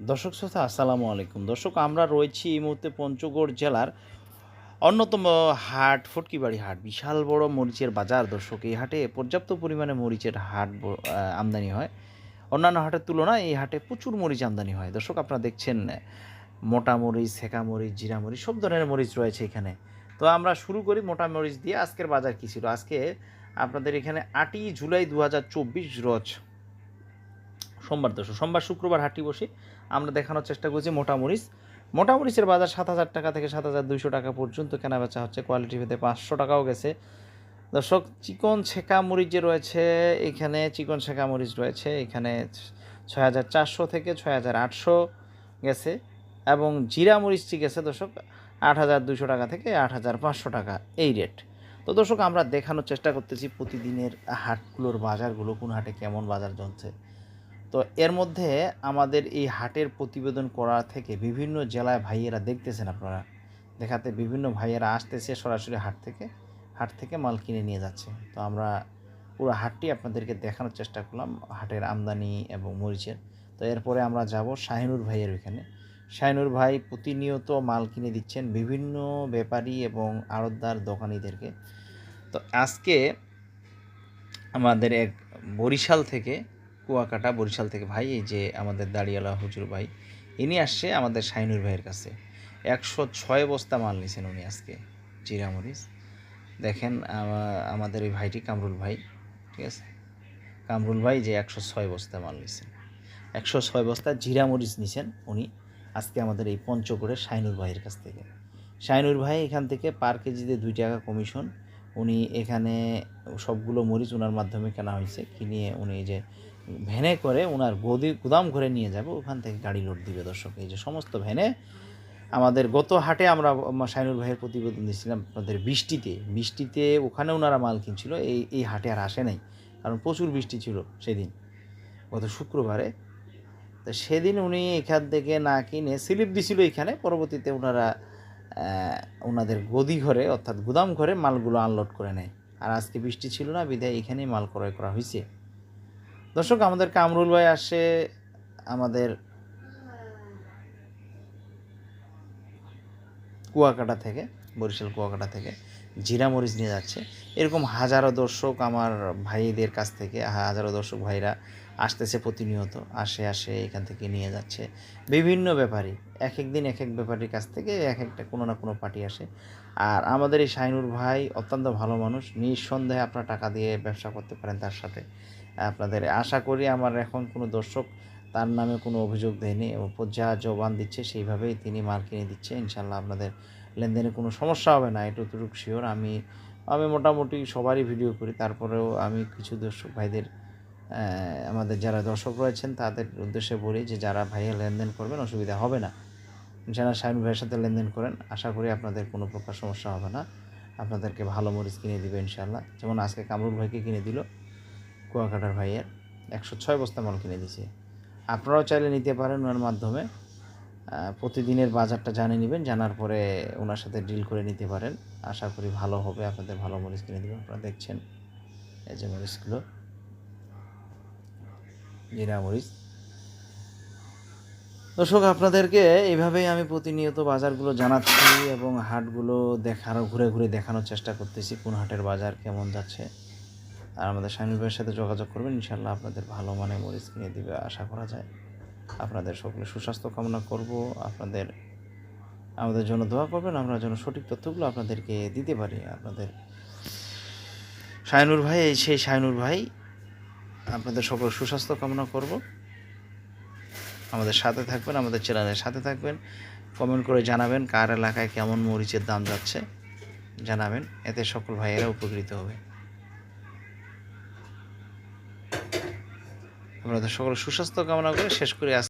দর্শক শ্রোতা, আসসালামু আলাইকুম। দর্শক, আমরা রয়েছি এই মুহূর্তে পঞ্চগড় জেলার অন্যতম হাট, ফটকিবাড়ি হাট, বিশাল বড় মরিচের বাজার। দর্শক, এই হাটে পর্যাপ্ত পরিমাণে মরিচের হাট আমদানি হয়। অন্যান্য হাটের তুলনায় এই হাটে প্রচুর মরিচ আমদানি হয়। দর্শক, আপনারা দেখছেন মোটা মরিচ, সেকা মরিচ, জিরা মরিচ, সব ধরনের মরিচ রয়েছে এখানে। তো আমরা শুরু করি মোটা মরিচ দিয়ে। আজকের বাজার কী ছিল? আজকে আপনাদের এখানে আটই জুলাই দু হাজার চব্বিশ রোজ সোমবার, দর্শক, সোমবার, শুক্রবার হাটটি বসে আমরা দেখানোর চেষ্টা করছি মোটা মরিচ। মোটা মরিচের বাজার সাত হাজার টাকা থেকে সাত হাজার দুইশো টাকা পর্যন্ত কেনা বেচা হচ্ছে। কোয়ালিটি ভেদে পাঁচশো টাকাও গেছে। দর্শক, চিকন ছেঁকা মরিচ যে রয়েছে, এখানে চিকন ছেঁকা মরিচ রয়েছে। এখানে ছয় হাজার চারশো থেকে ছয় হাজার আটশো গেছে। এবং জিরা মরিচটি গেছে দর্শক, আট হাজার দুশো টাকা থেকে আট হাজার পাঁচশো টাকা এই রেট তো দর্শক, আমরা দেখানোর চেষ্টা করতেছি প্রতিদিনের হাটগুলোর বাজারগুলো, কোন হাটে কেমন বাজার চলছে তো এর মধ্যে আমাদের এই হাটের প্রতিবেদন করা থেকে বিভিন্ন জেলায় ভাইয়েরা দেখতেছেন আপনারা। দেখাতে বিভিন্ন ভাইয়েরা আসতেছে সরাসরি হাট থেকে হাট থেকে মাল কিনে নিয়ে যাচ্ছে। তো আমরা পুরো হাটটি আপনাদেরকে দেখানোর চেষ্টা করলাম, হাটের আমদানি এবং মরিচের। তো এরপরে আমরা যাব শাহিনুর ভাইয়ের ওইখানে। শাহিনুর ভাই প্রতিনিয়ত মাল কিনে দিচ্ছেন বিভিন্ন ব্যাপারী এবং আড়তদার দোকানিদেরকে। তো আজকে আমাদের এক বরিশাল থেকে কুয়াকাটা, বরিশাল থেকে ভাই, এই যে আমাদের দাড়িয়ালা হুজুর ভাই, ইনি আসছে আমাদের শাইনুর ভাইয়ের কাছে। একশো ছয় বস্তা মাল নিয়েছেন উনি আজকে, চিরামরিচ। দেখেন আমাদের এই ভাইটি কামরুল ভাই, ঠিক আছে? কামরুল ভাই যে একশো ছয় বস্তা মাল নিয়েছেন একশো ছয় বস্তা জিরামরিচ নিছেন উনি আজকে আমাদের এই পঞ্চগড়ের শাইনুর ভাইয়ের কাছ থেকে। শাইনুর ভাই এখান থেকে পার কেজিতে দুই টাকা কমিশন। উনি এখানে সবগুলো মরিচ ওনার মাধ্যমে কেনা হয়েছে। কিনে উনি যে ভ্যানে করে ওনার গদি গুদাম ঘরে নিয়ে যাবে, ওখান থেকে গাড়ি লোড দিবে দর্শক। এই যে সমস্ত ভ্যানে আমাদের গত হাটে আমরা শাইনুর ভাইয়ের প্রতিবেদন দিয়েছিলাম আপনাদের বৃষ্টিতে। বৃষ্টিতে ওখানে ওনারা মাল কিনছিল, এই এই হাটে আর আসে নাই, কারণ প্রচুর বৃষ্টি ছিল সেদিন, গত শুক্রবারে। তো সেদিন উনি এখান থেকে না কিনে স্লিপ দিছিল এখানে, পরবর্তীতে ওনারা ওনাদের গদি ঘরে, অর্থাৎ গুদাম ঘরে মালগুলো আনলোড করে নেয়। আর আজকে বৃষ্টি ছিল না, বিধায় এখানেই মাল ক্রয় করা হয়েছে। দর্শক, আমাদের কামরুল ভাই আসে, আমাদের কুয়াকাটা থেকে, বরিশাল কুয়াকাটা থেকে জিরা মরিচ নিয়ে যাচ্ছে। এরকম হাজারো দর্শক আমার ভাইদের কাছ থেকে, হাজারো দর্শক ভাইরা আসতেছে প্রতিনিয়ত, আসে আসে এখান থেকে নিয়ে যাচ্ছে। বিভিন্ন ব্যাপারী এক এক দিন এক এক ব্যাপারীর কাছ থেকে এক একটা কোনো না কোনো পার্টি আসে। আর আমাদের এই শাইনুর ভাই অত্যন্ত ভালো মানুষ, নিঃসন্দেহে আপনারা টাকা দিয়ে ব্যবসা করতে পারেন তার সাথে। আপনাদের আশা করি আমার এখন কোনো দর্শক তার নামে কোনো অভিযোগ দেয়নি যা জবান দিচ্ছে সেইভাবেই তিনি মাল কিনে দিচ্ছে। ইনশাল্লাহ আপনাদের লেনদেনে কোনো সমস্যা হবে না এটুকুটুকু শিওর আমি আমি মোটামুটি সবারই ভিডিও করি, তারপরেও আমি কিছু দর্শক ভাইদের আমাদের যারা দর্শক রয়েছেন তাদের উদ্দেশ্যে বলি যে যারা ভাইয়া লেনদেন করবেন অসুবিধা হবে না। যারা শাহিন ভাইয়ের সাথে লেনদেন করেন, আশা করি আপনাদের কোনো প্রকার সমস্যা হবে না। আপনাদেরকে ভালো মরিচ কিনে দিবে ইনশাল্লাহ যেমন আজকে কামরুল ভাইকে কিনে দিল কুয়াকাটার ভাইয়ের একশো ছয় বস্তা মাল কিনে দিছে আপনারাও চাইলে নিতে পারেন ওনার মাধ্যমে। প্রতিদিনের বাজারটা জানে নেবেন, জানার পরে ওনার সাথে ডিল করে নিতে পারেন। আশা করি ভালো হবে, আপনাদের ভালো মরিচ কিনে দেবেন। আপনারা দেখছেন এই যে মরিচগুলো। জিরা মরিচ। দর্শক, আপনাদেরকে এইভাবেই আমি প্রতিনিয়ত বাজারগুলো জানাচ্ছি এবং হাটগুলো দেখানো ঘুরে ঘুরে দেখানোর চেষ্টা করতেছি, কোন হাটের বাজার কেমন যাচ্ছে। আর আমাদের শামিল ভাইয়ের সাথে যোগাযোগ করবেন ইনশাল্লাহ আপনাদের ভালো মানে মরিচ কিনে দিবে আশা করা যায়। আপনাদের সকলে সুস্বাস্থ্য কামনা করব। আপনাদের, আমাদের জন্য দোয়া করবেন, আমরা যেন সঠিক তথ্যগুলো আপনাদেরকে দিতে পারি। আপনাদের শাইনুর ভাই, এই সেই শাইনুর ভাই, আপনাদের সকল সুস্বাস্থ্য কামনা করব। আমাদের সাথে থাকবেন, আমাদের চ্যানেলের সাথে থাকবেন। কমেন্ট করে জানাবেন কার এলাকায় কেমন মরিচের দাম যাচ্ছে। জানাবেন, এতে সকল ভাইয়েরা উপকৃত হবে। আপনাদের সকল সুস্বাস্থ্য কামনা করে শেষ করে